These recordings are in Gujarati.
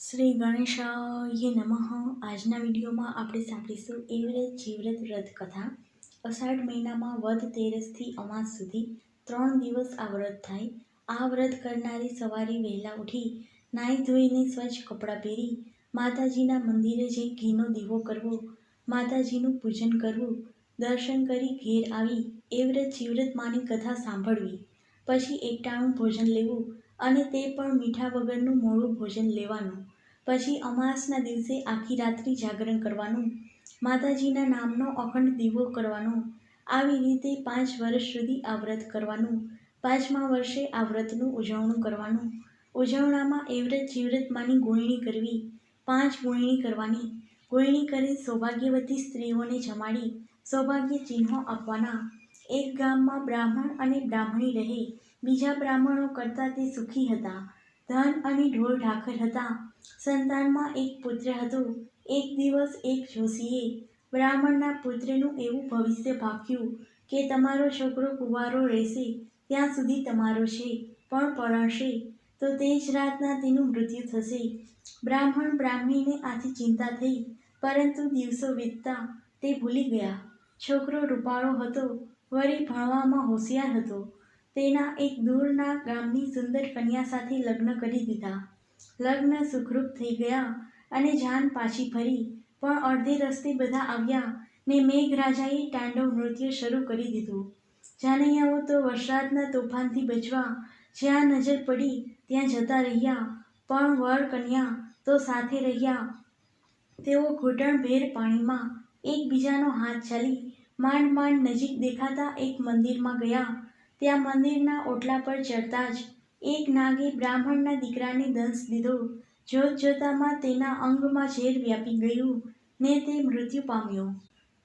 શ્રી ગણેશાય નમઃ. આજના વિડીયોમાં આપણે સાંભળીશું એવરેજ જીવ્રત વ્રત કથા. અષાઢ મહિનામાં વધ તેરસથી અમાસ સુધી ત્રણ દિવસ આ વ્રત થાય. આ વ્રત કરનારી સવારે વહેલા ઉઠી નાહી ધોઈને સ્વચ્છ કપડાં પહેરી માતાજીના મંદિરે જઈ ઘીનો દીવો કરવો, માતાજીનું પૂજન કરવું, દર્શન કરી ઘેર આવી એવ્રત જીવ્રત માની કથા સાંભળવી. પછી એકટાણું ભોજન લેવું અને તે પણ મીઠા વગરનું મોડું ભોજન લેવાનું. પછી અમાસના દિવસે આખી રાત્રિ જાગરણ કરવાનું, માતાજીના નામનો અખંડ દીવો કરવાનો, આવી રીતે પાંચ વર્ષ સુધી આ વ્રત કરવાનું, પાંચમા વર્ષે આ વ્રતનું ઉજવણું કરવાનું. ઉજવણામાં એવ્રત જીવ્રતમાંની ગોયણી કરવી, પાંચ ગોયણી કરવાની. ગોયણી કરી સૌભાગ્યવતી સ્ત્રીઓને જમાડી, સૌભાગ્ય ચિહ્નો આપવાના. એક ગામમાં બ્રાહ્મણ અને બ્રાહ્મણી રહે, બીજા બ્રાહ્મણો કરતાં તે સુખી હતા. ધન અને ઢોર ઢાખર હતા. સંતાનમાં એક પુત્ર હતો. એક દિવસ એક જોશીએ બ્રાહ્મણના પુત્રનું એવું ભવિષ્ય ભાખ્યું કે તમારો છોકરો કુંવારો રહેશે, ત્યાં સુધી તમારો છે, પણ પરણશે, તો તે જ રાતના તેનું મૃત્યુ થશે. બ્રાહ્મણ બ્રાહ્મણીને આથી ચિંતા થઈ, પરંતુ દિવસો વીતતા તે ભૂલી ગયા. છોકરો રૂપાળો હતો. વળી ભણવામાં હોશિયાર હતો. તેના એક દૂરના ગામની સુંદર કન્યા સાથે લગ્ન કરી દીધા. લગ્ન સુખરૂપ થઈ ગયા અને જાન પાછી ફરી, પણ અડધે રસ્તે બધા આવ્યા ને મેઘરાજાએ તાંડવ નૃત્ય શરૂ કરી દીધું. જાનૈયાઓ તો વરસાદના તોફાનથી બચવા જ્યાં નજર પડી ત્યાં જતા રહ્યા, પણ વર કન્યા તો સાથે રહ્યા. તેઓ ઘૂંટણભેર પાણીમાં એકબીજાનો હાથ ચાલી માંડ માંડ નજીક દેખાતા એક મંદિરમાં ગયા. ત્યાં મંદિરના ઓટલા પર ચડતા જ એક નાગે બ્રાહ્મણના દીકરાને દંશ દીધો. જોત જોતામાં તેના અંગમાં ઝેર વ્યાપી ગયું ને તે મૃત્યુ પામ્યો.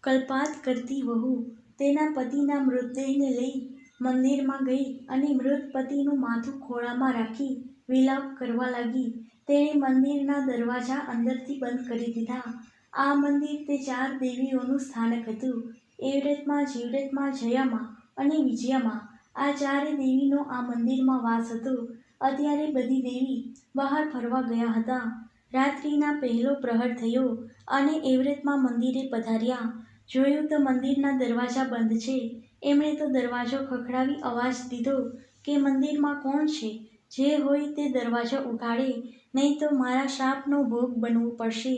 કલ્પાત કરતી વહુ તેના પતિના મૃતદેહને લઈ મંદિરમાં ગઈ અને મૃત પતિનું માથું ખોળામાં રાખી વિલાપ કરવા લાગી. તેણે મંદિરના દરવાજા અંદરથી બંધ કરી દીધા. આ મંદિર તે ચાર દેવીઓનું સ્થાનક હતું. એવરેતમાં, જીવરેતમાં, જયામાં અને વિજયામાં. આ ચારે દેવીનો આ મંદિરમાં વાસ હતો. અત્યારે બધી દેવી બહાર ફરવા ગયા હતા. રાત્રિના પહેલો પ્રહર થયો અને એવરેતમાં મંદિરે પધાર્યા. જોયું તો મંદિરના દરવાજા બંધ છે. એમણે તો દરવાજો ખખડાવી અવાજ દીધો કે મંદિરમાં કોણ છે? જે હોય તે દરવાજો ઉઘાડે નહીં તો મારા શાપનો ભોગ બનવું પડશે.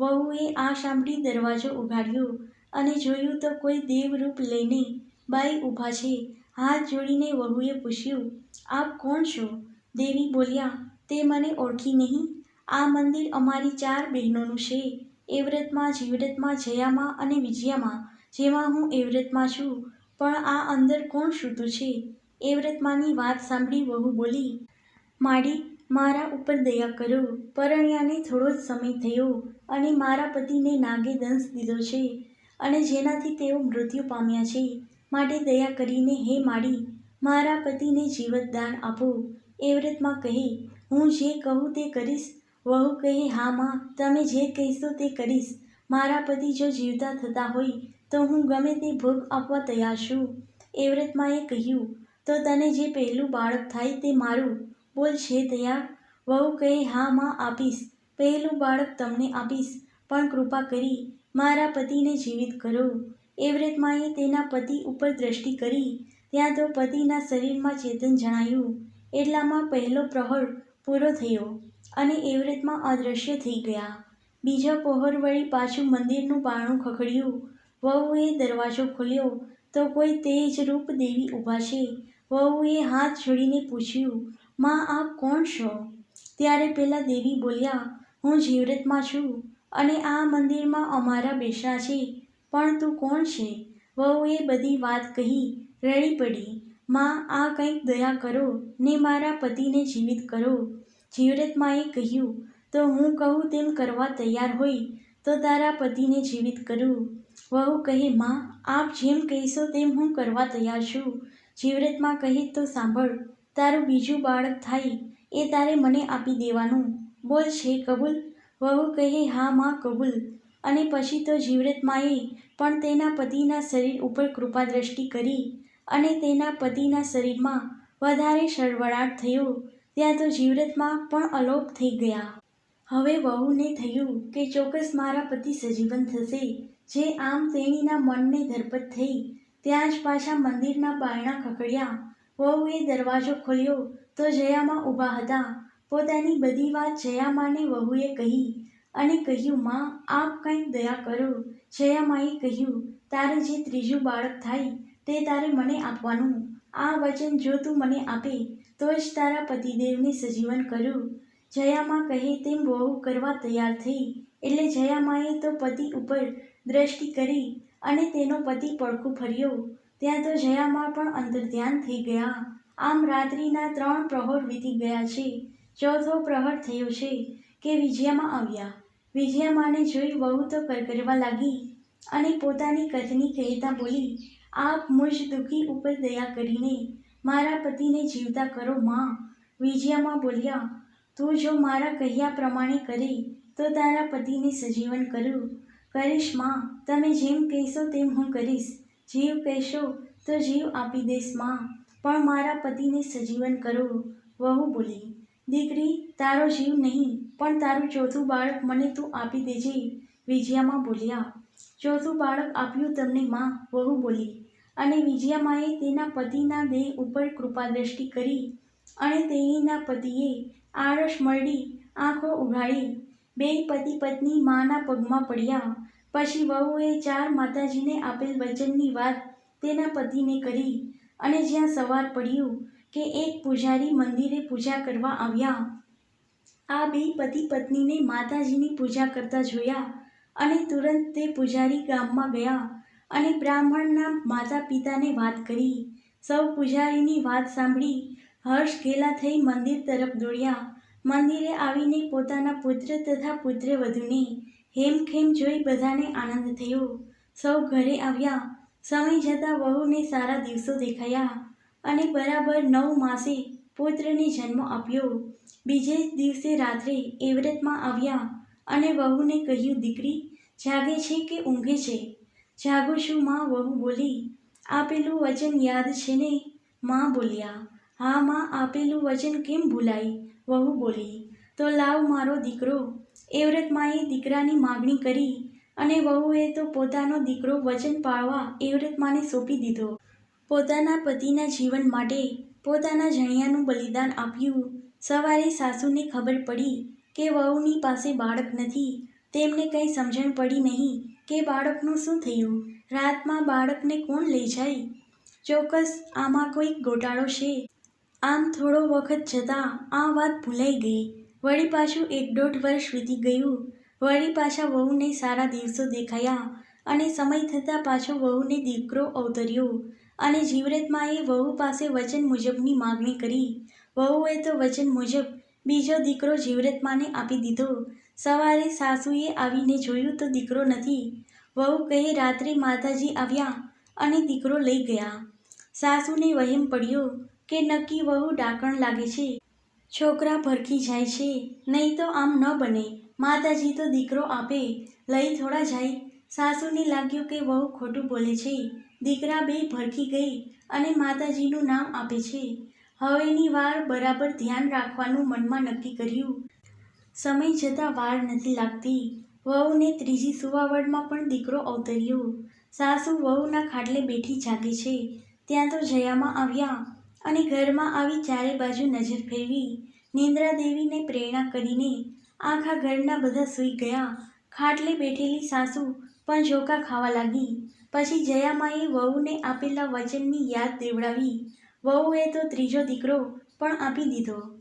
વહુએ આ સાંભળી દરવાજો ઉઘાડ્યો અને જોયું તો કોઈ દેવરૂપ લઈને બાઈ ઊભા છે. હાથ જોડીને વહુએ પૂછ્યું, આપ કોણ છો? દેવી બોલ્યા, તે મને ઓળખી નહીં. આ મંદિર અમારી ચાર બહેનોનું છે. એવ્રતમાં, જીવ્રતમાં, જયામાં અને વિજયામાં, જેમાં હું એવ્રતમાં છું. પણ આ અંદર કોણ સૂતું છે? એવ્રતમાંની વાત સાંભળી વહુ બોલી, માડી, મારા ઉપર દયા કરો. પરણ્યાને થોડો જ સમય થયો અને મારા પતિને નાગે દંશ દીધો છે અને જેનાથી તેઓ મૃત્યુ પામ્યા છે. માટે દયા કરીને, હે માડી, મારા પતિને જીવતદાન આપો. એવ્રતમાં કહે, હું જે કહું તે કરીશ. વહુ કહે, હા માં, તમે જે કહેશો તે કરીશ. મારા પતિ જો જીવતા થતા હોય, તો હું ગમે તે ભોગ આપવા તૈયાર છું. એવ્રતમાએ કહ્યું, તો તને જે પહેલું બાળક થાય તે મારું. બોલ, છે તૈયાર. વહુ કહે, હા માં, આપીશ. પહેલું બાળક તમને આપીશ. પણ કૃપા કરી મારા પતિને જીવિત કરો. એવ્રતમાએ તેના પતિ ઉપર દ્રષ્ટિ કરી, ત્યાં તો પતિના શરીરમાં ચેતન જણાયું. એટલામાં પહેલો પ્રહર પૂરો થયો અને એવ્રતમાં અદૃશ્ય થઈ ગયા. બીજા પહોર વળી પાછું મંદિરનું પાણું ખખડ્યું. વહુએ દરવાજો ખોલ્યો તો કોઈ તેજ રૂપ દેવી ઊભા છે. વહુએ હાથ જોડીને પૂછ્યું, માં, આપ કોણ છો? ત્યારે પેલા દેવી બોલ્યા, હું જીવ્રતમાં છું અને આ મંદિરમાં અમારા બેસણા છે. પણ તું કોણ છે? વહુએ બધી વાત કહી, રડી પડી. માં, આ કંઈક દયા કરો, ને મારા પતિને જીવિત કરો. જીવરતમાએ કહ્યું, તો હું કહું તેમ કરવા તૈયાર હોય, તો તારા પતિને જીવિત કરું. વહુ કહે, માં, આપ જેમ કહીશો તેમ હું કરવા તૈયાર છું. જીવરતમાં કહે, તો સાંભળ, તારું બીજું બાળક થાય, એ તારે મને આપી દેવાનું. બોલ છે, કબૂલ. વહુ કહે, હા, માં, કબૂલ. અને પછી તો જીવ્રતમાએ પણ તેના પતિના શરીર ઉપર કૃપા દ્રષ્ટિ કરી અને તેના પતિના શરીરમાં વધારે શળવળાટ થયો, ત્યાં તો જીવરતમાં પણ અલોપ થઈ ગયા. હવે વહુને થયું કે ચોક્કસ મારા પતિ સજીવન થશે, જે આમ તેણીના મનને ધરપત થઈ, ત્યાં જ પાછા મંદિરના બારણા ખકડ્યા વહુએ દરવાજો ખોલ્યો તો જયામાં ઊભા હતા. પોતાની બધી વાત જયામાને વહુએ કહી અને કહ્યું, માં, આપ કંઈક દયા કરો. જયામાએ કહ્યું, તારે જે ત્રીજું બાળક થાય તે તારે મને આપવાનું. આ વચન જો તું મને આપે, તો જ તારા પતિદેવને સજીવન કરું. જયામાં કહે, તેમ વહુ કરવા તૈયાર થઈ. એટલે જયામાએ તો પતિ ઉપર દ્રષ્ટિ કરી અને તેનો પતિ પડખું ફર્યો. ત્યાં તો જયામાં પણ અંતર્ધ્યાન થઈ ગયા. આમ રાત્રિના ત્રણ પ્રહોર વીતી ગયા છે. ચોથો પ્રહર થયો છે કે વિજયામાં આવ્યા. વિજયામાને જોઈ વહુ તો કરકરવા લાગી અને પોતાની કથની કહેતા બોલી, આપ મુજ દુઃખી ઉપર દયા કરીને મારા પતિને જીવતા કરો, માં. વિજયામાં બોલ્યા, તું જો મારા કહ્યા પ્રમાણે કરે તો તારા પતિને સજીવન કરું. કરીશ, માં. તમે જેમ કહેશો તેમ હું કરીશ. જીવ કહેશો તો જીવ આપી દઈશમાં. પણ મારા પતિને સજીવન કરો. વહુ બોલી, દીકરી, તારો જીવ નહીં. પણ તારું ચોથું બાળક મને તું આપી દેજે, વિજયામાં બોલ્યા. ચોથું બાળક આપ્યું તમને માં, વહુ બોલી. અને વિજયામાએ તેના પતિના દેહ ઉપર કૃપાદ્રષ્ટિ કરી અને તેણીના પતિએ આળસ મરડી, આંખો ઉઘાડી. બે પતિ પત્ની માના પગમાં પડ્યા. પછી વહુએ ચાર માતાજીને આપેલ વચનની વાત તેના પતિને કરી અને જ્યાં સવાર પડ્યું કે એક પૂજારી મંદિરે પૂજા કરવા આવ્યા. આ બે પતિ પત્નીને માતાજીની પૂજા કરતા જોયા અને તુરંત તે પૂજારી ગામમાં ગયા અને બ્રાહ્મણના માતા પિતાને વાત કરી. સૌ પૂજારીની વાત સાંભળી હર્ષ ઘેલા થઈ મંદિર તરફ દોડ્યા. મંદિરે આવીને પોતાના પુત્ર તથા પુત્રવધૂને હેમખેમ જોઈ બધાને આનંદ થયો. સૌ ઘરે આવ્યા. સમય જતાં વહુને સારા દિવસો દેખાયા અને બરાબર નવ માસે પુત્રને જન્મ આપ્યો. બીજે દિવસે રાત્રે એવરતમાં આવ્યા અને વહુને કહ્યું, દીકરી, જાગે છે કે ઊંઘે છે? જાગું છું, માં? વહુ બોલી, આપેલું વચન યાદ છે ને? માં બોલ્યા, હા, માં, આપેલું વચન કેમ ભૂલાય? વહુ બોલી, તો લાવ મારો દીકરો. એવરતમાએ દીકરાની માગણી કરી અને વહુએ તો પોતાનો દીકરો વચન પાળવા એવરતમાને સોંપી દીધો. પોતાના પતિના જીવન માટે પોતાના જણિયાનું બલિદાન આપ્યું સવારે સાસુને ખબર પડી કે વહુની પાસે બાળક નથી. તેમને કંઈ સમજણ પડી નહીં કે બાળકનું શું થયું. રાતમાં બાળકને કોણ લઈ જાય? ચોક્કસ આમાં કોઈક ગોટાળો છે. આમ થોડો વખત જતાં આ વાત ભૂલાઈ ગઈ. વળી પાછું એક દોઢ વર્ષ વીતી ગયું. વળી પાછા વહુને સારા દિવસો દેખાયા અને સમય થતાં પાછો વહુને દીકરો અવતર્યો અને જીવરતમાએ વહુ પાસે વચન મુજબની માગણી કરી. વહુએ તો વચન મુજબ બીજો દીકરો જીવરતમાને આપી દીધો. સવારે સાસુએ આવીને જોયું તો દીકરો નથી. વહુ કહે, રાત્રે માતાજી આવ્યા અને દીકરો લઈ ગયા. સાસુને વહેમ પડ્યો કે નક્કી વહુ ડાકણ લાગે છે. છોકરા ભરખી જાય છે, નહીં તો આમ ન બને. માતાજી તો દીકરો આપે, લઈ થોડા જાય. સાસુને લાગ્યું કે વહુ ખોટું બોલે છે. દીકરા બે ભરખી ગઈ અને માતાજીનું નામ આપે છે. હવેની વાર બરાબર ધ્યાન રાખવાનું મનમાં નક્કી કર્યું. સમય જતાં વાર નથી લાગતી. વહુને ત્રીજી સુવાવડમાં પણ દીકરો અવતર્યો. સાસુ વહુના ખાટલે બેઠી જાગે છે. ત્યાં તો જયામાં આવ્યા અને ઘરમાં આવી ચારે બાજુ નજર ફેરવી. નિંદ્રા દેવીને પ્રેરણા કરીને આખા ઘરના બધા સૂઈ ગયા. ખાટલે બેઠેલી સાસુ પણ ઝોકા ખાવા લાગી. પછી જયામાએ વહુને આપેલા વચનની યાદ દેવડાવી. વહુએ તો ત્રીજો દીકરો પણ આપી દીધો.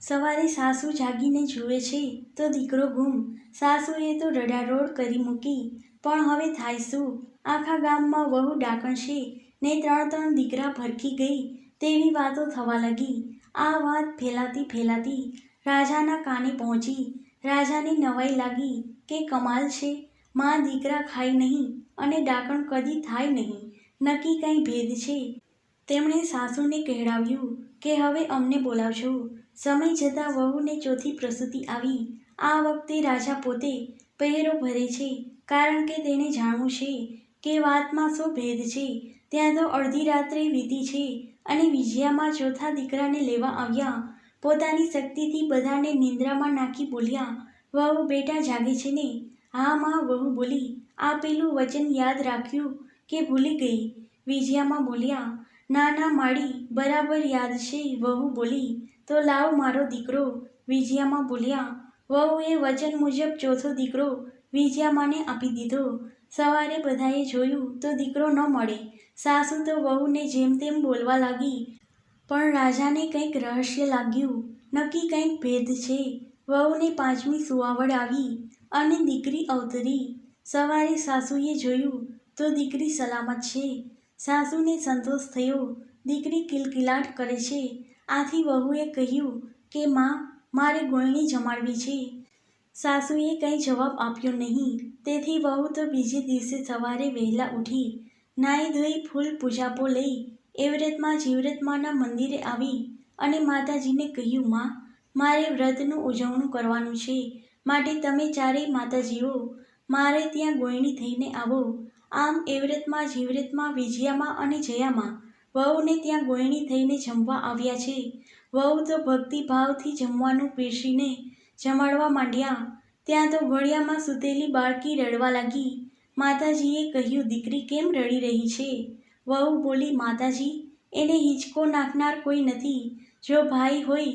સવારે સાસુ જાગીને જુએ છે, તો દીકરો ગુમ. સાસુએ તો રડારોડ કરી મૂકી. પણ હવે થાય શું? આખા ગામમાં વહુ ડાકણ છે, ને ત્રણ ત્રણ દીકરા ભરખી ગઈ, તેવી વાતો થવા લાગી. આ વાત ફેલાતી ફેલાતી રાજાના કાને પહોંચી. રાજાને નવાઈ લાગી કે કમાલ છે. માં દીકરા ખાય નહીં અને ડાકણ કદી થાય નહીં. નક્કી કંઈ ભેદ છે? તેમણે સાસુને કહેડાવ્યું કે હવે અમને બોલાવજો. સમય જતાં વહુને ચોથી પ્રસૂતિ આવી. આ વખતે રાજા પોતે પહેરો ભરે છે, કારણ કે તેને જાણવું છે કે વાતમાં શું ભેદ છે. ત્યાં તો અડધી રાત્રે વીતી છે અને વિજયામાં ચોથા દીકરાને લેવા આવ્યા. પોતાની શક્તિથી બધાને નિંદ્રામાં નાખી બોલ્યા, વહુ, બેટા જાગે છે ને? હા, માં, વહુ બોલી. આ પેલું વચન યાદ રાખ્યું કે ભૂલી ગઈ. વિજયામાં બોલ્યા ના ના માડી બરાબર યાદ છે, વહુ બોલી, તો લાવ મારો દીકરો. વિજયામાં બોલ્યા, વહુએ વચન મુજબ ચોથો દીકરો વિજયામાને આપી દીધો. સવારે બધાએ જોયું તો દીકરો ન મળે. સાસુ તો વહુને જેમ તેમ બોલવા લાગી. પણ રાજાને કંઈક રહસ્ય લાગ્યું. નક્કી કંઈક ભેદ છે. વહુને પાંચમી સુવાવડ આવી અને દીકરી અવતરી. સવારે સાસુએ જોયું તો દીકરી સલામત છે. સાસુને સંતોષ થયો. દીકરી કિલકિલાટ કરે છે. આથી વહુએ કહ્યું કે, માં, મારે ગોયણી જમાડવી છે. સાસુએ કંઈ જવાબ આપ્યો નહીં. તેથી વહુ તો બીજે દિવસે સવારે વહેલા ઉઠી, નાહી ધોઈ ફૂલ પૂજાપો લઈ, એવરેતમાં જીવરતમાના મંદિરે આવી અને માતાજીને કહ્યું, માં, મારે વ્રતનું ઉજવણું કરવાનું છે. માટે તમે ચારેય માતાજીઓ, મારે ત્યાં ગોયણી થઈને આવો. આમ એવરતમાં, જીવરતમાં, વિજયામાં અને જયામાં વહુને ત્યાં ગોયણી થઈને જમવા આવ્યા છે. વહુ તો ભક્તિભાવથી જમવાનું પીરસીને જમાડવા માંડ્યા. ત્યાં તો ઘોડિયામાં સૂતેલી બાળકી રડવા લાગી. માતાજીએ કહ્યું, દીકરી કેમ રડી રહી છે? વહુ બોલી, માતાજી, એને હિંચકો નાખનાર કોઈ નથી. જો ભાઈ હોય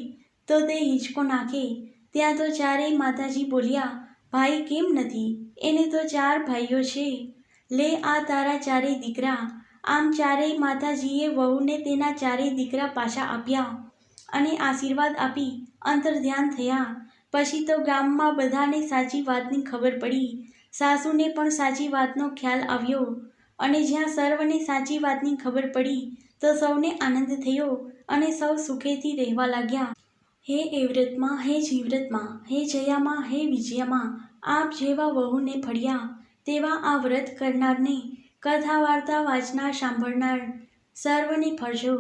તો તે હિંચકો નાખે. ત્યાં તો ચારેય માતાજી બોલ્યા, ભાઈ કેમ નથી? એને તો ચાર ભાઈઓ છે. લે, આ તારા ચારેય દીકરા. આમ ચારેય માતાજીએ વહુને તેના ચારેય દીકરા પાછા આપ્યા અને આશીર્વાદ આપી અંતર્ધ્યાન થયા. પછી તો ગામમાં બધાને સાચી વાતની ખબર પડી. સાસુને પણ સાચી વાતનો ખ્યાલ આવ્યો અને જ્યાં સર્વને સાચી વાતની ખબર પડી, તો સૌને આનંદ થયો અને સૌ સુખેથી રહેવા લાગ્યા. હે એવ્રતમાં, હે જીવ્રતમાં, હે જયામાં, હે વિજયામાં, આપ જેવા વહુને ફળ્યા. તેવા આ વ્રત કરનારની કથા વાર્તા વાંચનાર સાંભળનાર સર્વની ફળજો